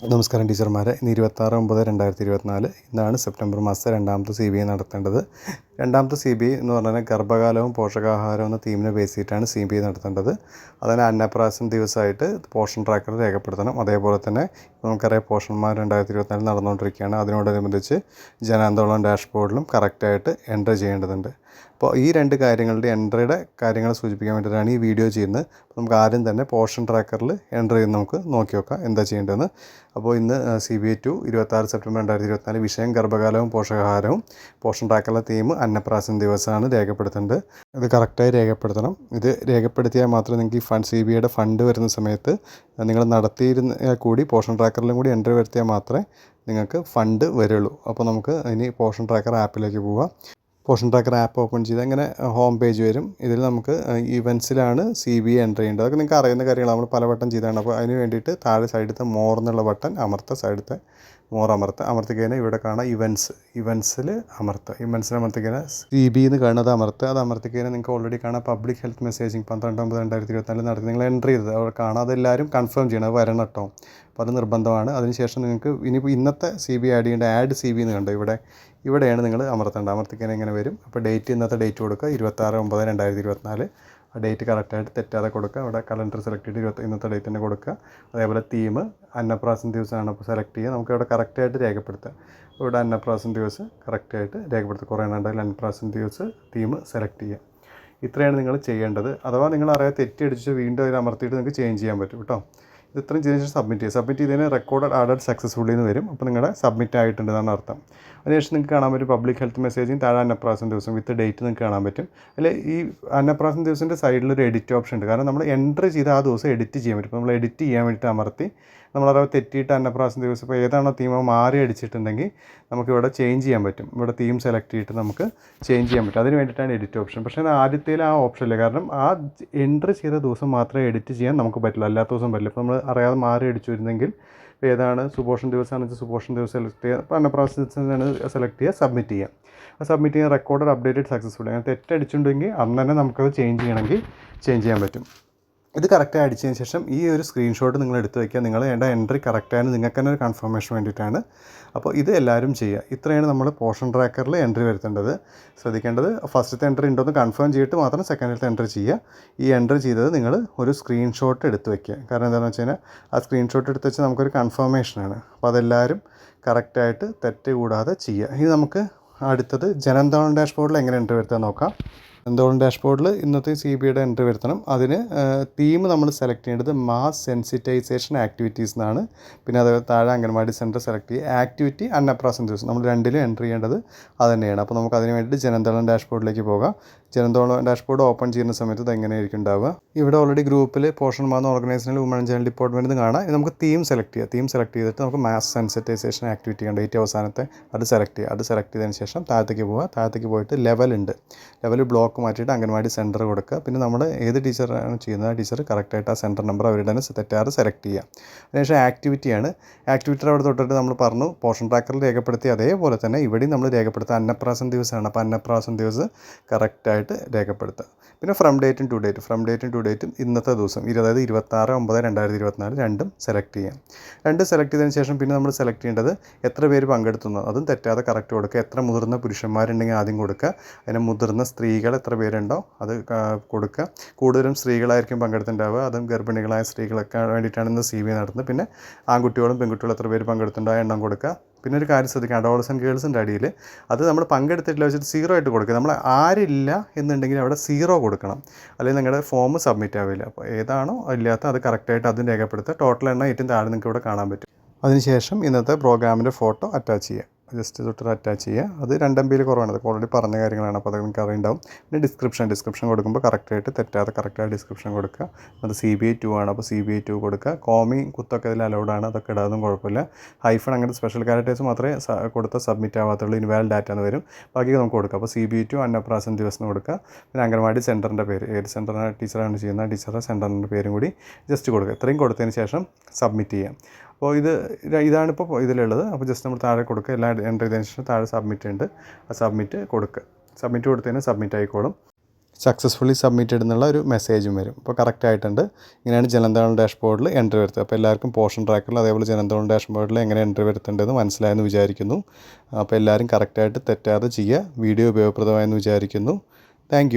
നമസ്കാരം ടീച്ചർമാരെ. ഇന്ന് ഇരുപത്താറ് ഒമ്പത് രണ്ടായിരത്തി ഇരുപത്തിനാല് ഇന്നാണ് സെപ്റ്റംബർ മാസത്തെ രണ്ടാമത്തെ സി ബി ഐ നടത്തേണ്ടത്. രണ്ടാമത്തെ സി ബി ഐ എന്ന് പറഞ്ഞാൽ ഗർഭകാലവും പോഷകാഹാരവും എന്ന തീമിനെ ബേസ് ചെയ്തിട്ടാണ് സി ബി ഐ നടത്തേണ്ടത്. അതിന് അന്നപ്രാസം ദിവസമായിട്ട് പോഷൻ ട്രാക്കർ രേഖപ്പെടുത്തണം. അതേപോലെ തന്നെ നമുക്കറിയാം പോഷന്മാർ രണ്ടായിരത്തി ഇരുപത്തിനാലിൽ നടന്നുകൊണ്ടിരിക്കുകയാണ്. അതിനോടനുബന്ധിച്ച് ജനാന്തോളം ഡാഷ്ബോർഡിലും കറക്റ്റായിട്ട് എന്റർ ചെയ്യേണ്ടതുണ്ട്. അപ്പോൾ ഈ രണ്ട് കാര്യങ്ങളുടെ എൻട്രിയുടെ കാര്യങ്ങൾ സൂചിപ്പിക്കാൻ വേണ്ടിയിട്ടാണ് ഈ വീഡിയോ ചെയ്യുന്നത്. അപ്പോൾ നമുക്ക് ആദ്യം തന്നെ പോർഷൻ ട്രാക്കറിൽ എന്റർ ചെയ്ത് നമുക്ക് നോക്കി നോക്കാം എന്താ ചെയ്യേണ്ടതെന്ന്. അപ്പോൾ ഇന്ന് സി ബി ഐ ടു ഇരുപത്താറ് സെപ്റ്റംബർ രണ്ടായിരത്തി ഇരുപത്തിനാല് വിഷയം ഗർഭകാലവും പോഷകാഹാരവും. പോർഷൻ ട്രാക്കറിലെ തീം അന്നപ്രാസം ദിവസമാണ് രേഖപ്പെടുത്തേണ്ടത്. ഇത് കറക്റ്റായി രേഖപ്പെടുത്തണം. ഇത് രേഖപ്പെടുത്തിയാൽ മാത്രമേ നിങ്ങൾക്ക് ഈ ഫണ്ട് സി ബി ഐയുടെ ഫണ്ട് വരുന്ന സമയത്ത് നിങ്ങൾ നടത്തിയിരുന്ന കൂടി പോർഷൻ ട്രാക്കറിലും കൂടി എൻട്രി വരുത്തിയാൽ മാത്രമേ നിങ്ങൾക്ക് ഫണ്ട് വരുള്ളൂ. അപ്പോൾ നമുക്ക് ഇനി പോർഷൻ ട്രാക്കർ ആപ്പിലേക്ക് പോവാം. പോഷൻ ട്രാക്കർ ആപ്പ് ഓപ്പൺ ചെയ്ത് അങ്ങനെ ഹോം പേജ് വരും. ഇതിൽ നമുക്ക് ഇവൻസിലാണ് സി ബി എന്റർ ചെയ്യേണ്ടത് അതൊക്കെ നിങ്ങൾക്ക് അറിയുന്ന കാര്യങ്ങൾ നമ്മൾ പല പലവട്ടം ചെയ്തതാണ് അപ്പോൾ അതിന് വേണ്ടിയിട്ട് താഴെ സൈഡത്തെ മോർ എന്നുള്ള ബട്ടൺ അമർത്ത സൈഡത്തെ മോർ അമർത്തി അമർത്തിക്കഴിഞ്ഞാൽ ഇവിടെ കാണാം ഇവൻസ് ഇവൻസിൽ അമർത്തുക ഇവൻസിൽ അമർത്തിക്കഴിഞ്ഞാൽ സി ബി എന്ന് കാണുന്നത് അമർത്തുക അത് അമർത്തിക്കഴിഞ്ഞാൽ നിങ്ങൾക്ക് ഓൾറെഡി കാണാം. പബ്ലിക് ഹെൽത്ത് മെസ്സേജിങ് പന്ത്രണ്ട് ഒമ്പത് രണ്ടായിരത്തി ഇരുപത്തിനാലിൽ നടത്തി. നിങ്ങൾ എന്റർ ചെയ്തത്. അവിടെ കാണാതെ എല്ലാവരും കൺഫേം ചെയ്യണം. അത് വരണം കേട്ടോ അപ്പോൾ അത് നിർബന്ധമാണ്. അതിനുശേഷം നിങ്ങൾക്ക് ഇനിയിപ്പോൾ ഇന്നത്തെ സി ബി ആഡ് ചെയ്യേണ്ട ആഡ് സി ബി എന്ന് കണ്ടോ? ഇവിടെ ഇവിടെയാണ് നിങ്ങൾ അമർത്തേണ്ടത്. അമർത്തിക്കാൻ ഇങ്ങനെ വരും? അപ്പോൾ ഡേറ്റ് ഇന്നത്തെ ഡേറ്റ് കൊടുക്കുക. ഇരുപത്താറ് ഒമ്പത് രണ്ടായിരത്തി ഇരുപത്തിനാല് ഡേറ്റ് കറക്റ്റായിട്ട് തെറ്റാതെ കൊടുക്കുക. അവിടെ കലണ്ടർ സെലക്ട് ചെയ്ത് ഇരുപത്തി ഇന്നത്തെ ഡേറ്റ് തന്നെ കൊടുക്കുക. അതേപോലെ തീം അന്നപ്രാസം ദിവസമാണ് അപ്പോൾ സെലക്ട് ചെയ്യുക. നമുക്ക് ഇവിടെ കറക്റ്റായിട്ട് രേഖപ്പെടുത്തുക. ഇവിടെ അന്നപ്രാസം ദിവസം കറക്റ്റായിട്ട് രേഖപ്പെടുത്തുക. കുറേ ഉണ്ടെങ്കിൽ അന്നപ്രാസം ദിവസം തീം സെലക്ട് ചെയ്യുക. ഇത്രയാണ് നിങ്ങൾ ചെയ്യേണ്ടത്. അഥവാ നിങ്ങൾ അറിയാതെ തെറ്റടിച്ച് വീണ്ടും അതിൽ അമർത്തിയിട്ട് നിങ്ങൾക്ക് ചേഞ്ച് ചെയ്യാൻ പറ്റും കേട്ടോ. ഇത്രയും ചെയ്തതിന് സബ്മിറ്റ് ചെയ്യുക. സബ്മിറ്റ് ചെയ്തതിന് റെക്കോർഡ് ആഡഡ് സക്സസ്ഫുള്ളി എന്ന് വരും. അപ്പോൾ നിങ്ങളുടെ സബ്മിറ്റ് ആയിട്ടുണ്ടെന്നാണ് അർത്ഥം. അതിനുശേഷം നിങ്ങൾക്ക് കാണാൻ പറ്റും പബ്ലിക് ഹെൽത്ത് മെസ്സേജും താഴെ അന്നപ്രാസം ദിവസം വിത്ത് ഡേറ്റ് നിങ്ങൾക്ക് കാണാൻ പറ്റും. അല്ലെ ഈ അന്നപ്രാസം ദിവസത്തിന്റെ സൈഡിൽ ഒരു എഡിറ്റ് ഓപ്ഷൻ ഉണ്ട്. കാരണം നമ്മൾ എൻട്രി ചെയ്ത് ആ ദിവസം എഡിറ്റ് ചെയ്യാൻ പറ്റും. നമ്മൾ എഡിറ്റ് ചെയ്യാൻ വേണ്ടിയിട്ട് അമർത്തി നമ്മളത് തെറ്റിയിട്ട് അന്നപ്രാസം ദിവസം ഇപ്പോൾ ഏതാണോ തീം മാറി അടിച്ചിട്ടുണ്ടെങ്കിൽ നമുക്കിവിടെ ചേഞ്ച് ചെയ്യാൻ പറ്റും. ഇവിടെ തീം സെലക്ട് ചെയ്തിട്ട് നമുക്ക് ചേഞ്ച് ചെയ്യാൻ പറ്റും. അതിന് വേണ്ടിയിട്ടാണ് എഡിറ്റ് ഓപ്ഷൻ പക്ഷേ ആദ്യത്തേൽ ആ ഓപ്ഷൻ ഇല്ല. കാരണം ആ എൻട്രി ചെയ്ത ദിവസം മാത്രമേ എഡിറ്റ് ചെയ്യാൻ നമുക്ക് പറ്റില്ല അല്ലാത്ത ദിവസം പറ്റില്ല. ഇപ്പോൾ നമ്മൾ അറിയാതെ മാറി അടിച്ചു വരുന്നെങ്കിൽ ഏതാണ് സുപോഷൻ ദിവസമാണെന്ന് വെച്ചാൽ സുപോഷൻ ദിവസം സെലക്ട് ചെയ്യുക. ദിവസമാണ് സെലക്ട് ചെയ്യുക സബ്മിറ്റ് ചെയ്യുക. സബ്മിറ്റ് ചെയ്യുക റെക്കോർഡ് അപ്ഡേറ്റഡ് സക്സസ്ഫുൾ അങ്ങനെ തെറ്റടിച്ചിട്ടുണ്ടെങ്കിൽ അന്ന് തന്നെ നമുക്കത് ചേഞ്ച് ചെയ്യണമെങ്കിൽ ചേഞ്ച് ചെയ്യാൻ പറ്റും. ഇത് കറക്റ്റായി അടിച്ചതിന് ശേഷം ഈ ഒരു സ്ക്രീൻഷോട്ട് നിങ്ങൾ എടുത്തു വയ്ക്കുക നിങ്ങൾ വേണ്ട എൻട്രി കറക്റ്റാണ് നിങ്ങൾക്ക് തന്നെ ഒരു കൺഫർമേഷൻ വേണ്ടിയിട്ടാണ്. അപ്പോൾ ഇത് എല്ലാവരും ചെയ്യുക. ഇത്രയാണ് നമ്മൾ പോർഷൻ ട്രാക്കറിൽ എൻട്രി വരുത്തേണ്ടത്. ശ്രദ്ധിക്കേണ്ടത് ഫസ്റ്റത്തെ എൻട്രി ഉണ്ടോ എന്ന് കൺഫേം ചെയ്തിട്ട് മാത്രം സെക്കൻഡിലത്തെ എൻട്രി ചെയ്യുക. ഈ എൻട്രി ചെയ്തത് നിങ്ങൾ ഒരു സ്ക്രീൻഷോട്ട് എടുത്ത് വയ്ക്കുക കാരണം എന്താണെന്ന് വെച്ച് കഴിഞ്ഞാൽ ആ സ്ക്രീൻഷോട്ട് എടുത്ത് വെച്ചാൽ നമുക്കൊരു കൺഫർമേഷനാണ് അപ്പോൾ അതെല്ലാവരും കറക്റ്റായിട്ട് തെറ്റ് കൂടാതെ ചെയ്യുക. ഇനി നമുക്ക് അടുത്തത് ജനന്തോളം ഡാഷ്ബോർഡിൽ എങ്ങനെ എൻട്രി വരുത്താൻ നോക്കാം. എന്തോളം ഡാഷ്ബോർഡിൽ ഇന്നത്തെ സി ബി ഐയുടെ എൻട്രി വരുത്തണം? അതിന് തീം നമ്മൾ സെലക്ട് ചെയ്യേണ്ടത് മാസ് സെൻസിറ്റൈസേഷൻ ആക്ടിവിറ്റീസ് എന്നാണ് പിന്നെ അതേപോലെ താഴെ അംഗൻവാടി സെന്റർ സെലക്ട് ചെയ്യുക ആക്ടിവിറ്റി അൺ ദിവസം നമ്മൾ രണ്ടിലും എൻട്രി ചെയ്യേണ്ടത് അത് തന്നെയാണ് അപ്പോൾ നമുക്ക് അതിന് വേണ്ടിയിട്ട് ജനന്തോളം ഡാഷ്ബോർഡിലേക്ക് പോകാം. ജനന്തോളം ഡാഷ്ബോർഡ് ഓപ്പൺ ചെയ്യുന്ന സമയത്ത് ഇത് എങ്ങനെയായിരിക്കും ഉണ്ടാവുക? ഇവിടെ ഓൾറെഡി ഗ്രൂപ്പിൽ പോഷൻ മാന്ന ഓർഗനൈസേഷനിൽ വുമൺ ചൈൽഡ് ഡിപ്പാർട്ട്മെന്റ് കാണാം. ഇത് നമുക്ക് തീം സെലക്ട് ചെയ്യാം. തീം സെലക്ട് ചെയ്തിട്ട് നമുക്ക് മാസ് സെൻസിറ്റൈസേഷൻ ആക്ടിവിറ്റി ഉണ്ട് ഏറ്റവും അവസാനത്തെ അത് സെലക്ട് ചെയ്യുക അത് സെലക്ട് ചെയ്തതിന് ശേഷം താഴത്തേക്ക് പോവുക. താഴത്തേക്ക് പോയിട്ട് ലെവൽ ഉണ്ട്. ലെവൽ ബ്ലോക്ക് മാറ്റിയിട്ട് അംഗൻവാടി സെന്റർ കൊടുക്കുക. പിന്നെ നമ്മൾ ഏത് ടീച്ചറാണ് ചെയ്യുന്നത്? ആ ടീച്ചർ കറക്റ്റായിട്ട് ആ സെന്റർ നമ്പർ അവരുടെ തന്നെ തെറ്റാറ് സെലക്ട് ചെയ്യുക അതിനുശേഷം ആക്ടിവിറ്റിയാണ് ആക്ടിവിറ്റി അവിടെ തൊട്ടിട്ട് നമ്മൾ പറഞ്ഞു പോഷൻ ട്രാക്കറിൽ രേഖപ്പെടുത്തി അതേപോലെ തന്നെ ഇവിടെയും നമ്മൾ രേഖപ്പെടുത്തുക. അന്നപ്രാസം ദിവസമാണ്. അപ്പോൾ അന്നപ്രാസം ദിവസം കറക്റ്റായിട്ട് രേഖപ്പെടുത്തുക. പിന്നെ ഫ്രം ഡേറ്റും ടു ഡേറ്റ് ഫ്രം ഡേറ്റും ടു ഡേറ്റും ഇന്നത്തെ ദിവസം അതായത് ഇരുപത്താറ് ഒമ്പത് രണ്ടായിരത്തി ഇരുപത്തിനാല് രണ്ടും സെലക്ട് ചെയ്യാം. രണ്ട് സെലക്ട് ചെയ്തതിന് ശേഷം പിന്നെ നമ്മൾ സെലക്ട് ചെയ്യേണ്ടത് എത്ര പേര് പങ്കെടുത്തുന്നു? അതും തെറ്റാതെ കറക്റ്റ് കൊടുക്കുക. എത്ര മുതിർന്ന പുരുഷന്മാരുണ്ടെങ്കിൽ ആദ്യം കൊടുക്കുക. അതിന് മുതിർന്ന സ്ത്രീകൾ എത്ര പേരുണ്ടോ അത് കൊടുക്കുക. കൂടുതലും സ്ത്രീകളായിരിക്കും പങ്കെടുത്തിട്ടുണ്ടാവുക. അതും ഗർഭിണികളായ സ്ത്രീകളൊക്കെ വേണ്ടിയിട്ടാണ് ഇന്ന് സി ബി നടത്തുന്നത്. പിന്നെ ആൺകുട്ടികളും പെൺകുട്ടികളും എത്ര പേര് പങ്കെടുത്തിട്ടുണ്ടോ എണ്ണം കൊടുക്കുക. പിന്നെ ഒരു കാര്യം ശ്രദ്ധിക്കുക അഡോളസൻ ഗേൾസിന്റെ അടിയിൽ അത് നമ്മൾ പങ്കെടുത്തിട്ടില്ല വെച്ചിട്ട് സീറോ ആയിട്ട് കൊടുക്കുക. നമ്മൾ ആരില്ല എന്നുണ്ടെങ്കിൽ അവിടെ സീറോ കൊടുക്കണം. അല്ലെങ്കിൽ നിങ്ങളുടെ ഫോം സബ്മിറ്റ് ആവില്ല. അപ്പോൾ ഏതാണോ ഇല്ലാത്ത അത് കറക്റ്റായിട്ട് അതും രേഖപ്പെടുത്തുക. ടോട്ടൽ എണ്ണം ഏറ്റവും താഴെ നിങ്ങൾക്ക് ഇവിടെ കാണാൻ പറ്റും. അതിനുശേഷം ഇന്നത്തെ പ്രോഗ്രാമിന്റെ ഫോട്ടോ അറ്റാച്ച് ചെയ്യുക. ജസ്റ്റ് തൊട്ടൊരു അറ്റാച്ച് ചെയ്യുക. അത് രണ്ട് ബിയിൽ കുറവാണ്. അത് ഓൾറെഡി പറഞ്ഞ കാര്യങ്ങളാണ്. അപ്പോൾ അത് നിങ്ങൾക്ക് അറിയുണ്ടാവും. പിന്നെ ഡിസ്ക്രിപ്ഷൻ ഡിസ്ക്രിപ്ഷൻ കൊടുക്കുമ്പോൾ കറക്റ്റായിട്ട് തെറ്റാതെ കറക്റ്റായ ഡിസ്ക്രിപ്ഷൻ കൊടുക്കുക. അത് സി ബി ഐ ടു ആണ്. അപ്പോൾ സി ബി ഐ ടു കൊടുക്കുക. കോമി കുത്തൊക്കെ ഇതിൽ അലൗഡ് ആണ്. അതൊക്കെ ഇടാതൊന്നും കുഴപ്പമില്ല. ഹൈഫൺ അങ്ങനത്തെ സ്പെഷ്യൽ ക്യാരക്ടേഴ്സ് മാത്രമേ കൊടുത്ത സബ്മിറ്റ് ആവാത്തുള്ളൂ. ഇൻവാലിഡ് ഡാറ്റ എന്ന് വരും. ബാക്കി നമുക്ക് കൊടുക്കുക അപ്പോൾ സി ബി ഐ ടു അന്നപ്രാസം ദിവസം കൊടുക്കുക. പിന്നെ അംഗൻവാടി സെന്ററിന്റെ പേര്. ഏത് സെന്ററിന്റെ ടീച്ചറാണ് ചെയ്യുന്നത്? ടീച്ചറുടെ സെന്ററിന്റെ പേരും കൂടി ജസ്റ്റ് കൊടുക്കുക. ഇത്രയും കൊടുത്തതിന് ശേഷം സബ്മിറ്റ് ചെയ്യാം അപ്പോൾ ഇത് ഇതാണിപ്പോൾ ഇതിലുള്ളത്. അപ്പോൾ ജസ്റ്റ് നമ്മൾ താഴെ കൊടുക്കുക. എല്ലാം എൻട്രി ചെയ്തതിന് ശേഷം താഴെ സബ്മിറ്റ് ഉണ്ട് ആ സബ്മിറ്റ് കൊടുക്കുക. സബ്മിറ്റ് കൊടുത്തതിന് സബ്മിറ്റ് ആയിക്കോളും. സക്സസ്ഫുള്ളി സബ്മിറ്റഡ് എന്നുള്ള ഒരു മെസ്സേജും വരും. അപ്പോൾ കറക്റ്റ് ആയിട്ടുണ്ട്. ഇങ്ങനെയാണ് ജനന്തോളം ഡാഷ്ബോർഡിൽ എൻട്രി വരുത്തുക. അപ്പോൾ എല്ലാവർക്കും പോർഷൻ ട്രാക്കിൽ അതേപോലെ ജനന്തോളം ഡാഷ്ബോർഡിൽ എങ്ങനെ എൻട്രി വരുത്തേണ്ടതെന്ന് മനസ്സിലായെന്ന് വിചാരിക്കുന്നു. അപ്പോൾ എല്ലാവരും കറക്റ്റായിട്ട് തെറ്റാതെ ചെയ്യുക. വീഡിയോ ഉപയോഗപ്രദമായെന്ന് വിചാരിക്കുന്നു. താങ്ക്